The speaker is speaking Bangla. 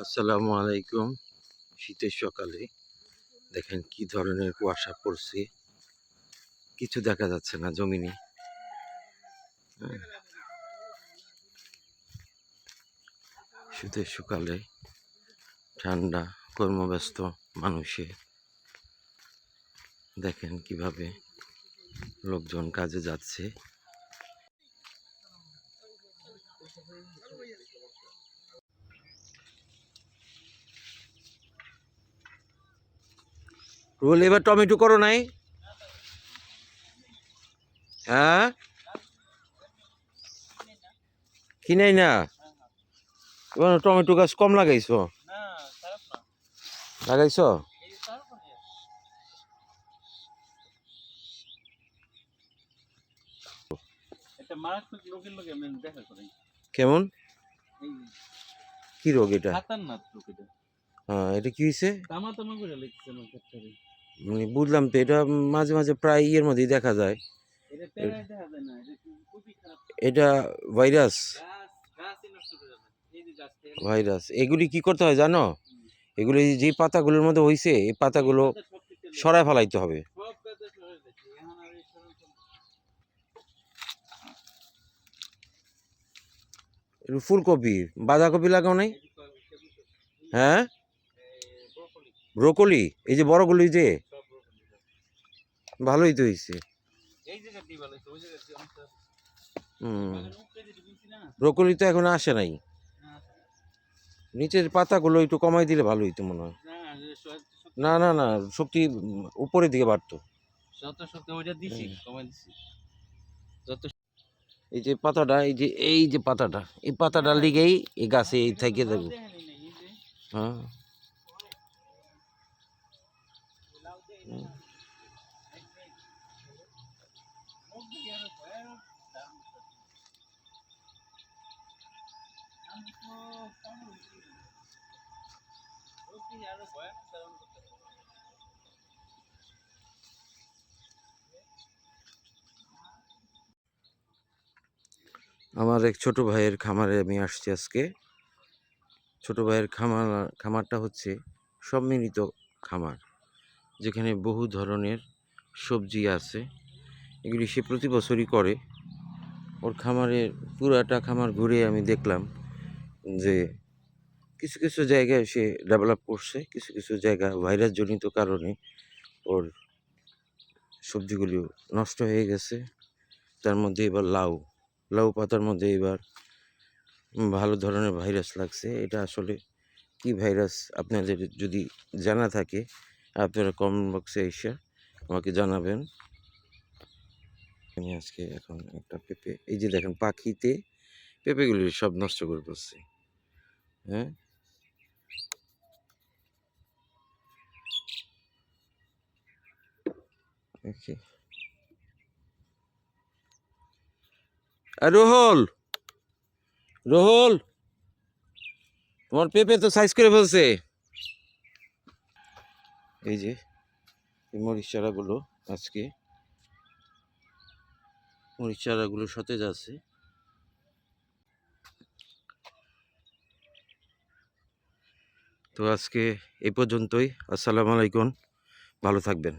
আসসালামু আলাইকুম। শীতের সকালে দেখেন কি ধরনের কুয়াশা পড়ছে। কিছু দেখা যাচ্ছে না জমিনে। হ্যাঁ। শীতের সকালে ঠান্ডা, কর্মব্যস্ত মানুষে দেখেন কীভাবে লোকজন কাজে যাচ্ছে। রোল এবার টমেটো করো নাই। হ্যাঁ? কিনাই না? এবার টমেটো গাছ কম লাগাইছো? লাগাইছো? কেমন? কি রোগ এটা? হ্যাঁ এটা কি হয়েছে তামা তামা করে লিখছে আমার ক্ষেত্রে মানে বুঝলাম তো এটা মাঝে মাঝে প্রায় ইয়ের মধ্যেই দেখা যায়। এটা ভাইরাস। ভাইরাস। এগুলি কি করতে হয় জানো? এগুলি যে পাতাগুলোর মধ্যে হয়েছে এই পাতাগুলো সরায় ফেলাইতে হবে। ফুলকপি বাঁধাকপি লাগাও নাই? হ্যাঁ? ব্রোকলি, এই যে বড়গুলি যে। ভালোই তো হয়েছে ব্রোকলি তো এখন আসে নাই নিচের পাতাগুলো একটু কমাই দিলে ভালো হইতো মনে হয় না, না না শক্তি উপরের দিকে বাড়তো এই যে পাতাটা এই যে এই যে পাতাটা এই পাতাটার লিগেই এই গাছে এই থেকে দেবো হ্যাঁ আমার এক ছোট ভাইয়ের খামারে আমি আসছি আজকে। ছোট ভাইয়ের খামার, খামারটা হচ্ছে সম্মিলিত খামার, যেখানে বহু ধরনের সবজি আছে, এগুলি সে প্রতি বছরই করে। ওর খামারের পুরাটা খামার ঘুরে আমি দেখলাম যে কিছু কিছু জায়গায় সে ডেভেলপ করছে, কিছু কিছু জায়গা ভাইরাস জনিত কারণে ওর সবজিগুলি নষ্ট হয়ে গেছে। তার মধ্যে এবার লাউ লাউ পাতার মধ্যে এবার ভালো ধরনের ভাইরাস লাগছে। এটা আসলে কি ভাইরাস আপনাদের যদি জানা থাকে, আপনারা কমেন্ট বক্সে এসে আমাকে জানাবেন। আমি আজকে এখন একটা পেঁপে, এই যে দেখেন পাখিতে পেঁপেগুলি সব নষ্ট করে পড়ছে হ্যাঁ? রোহল! রোহল! তোমার পেঁপে তো সাইজ করে ফেলছে। এই যে এই মরিচ চারাগুলো আজকে মরিচ চারাগুলো সতেজ আছে তো আজকে এই পর্যন্তই। আসসালামু আলাইকুম। ভালো থাকবেন।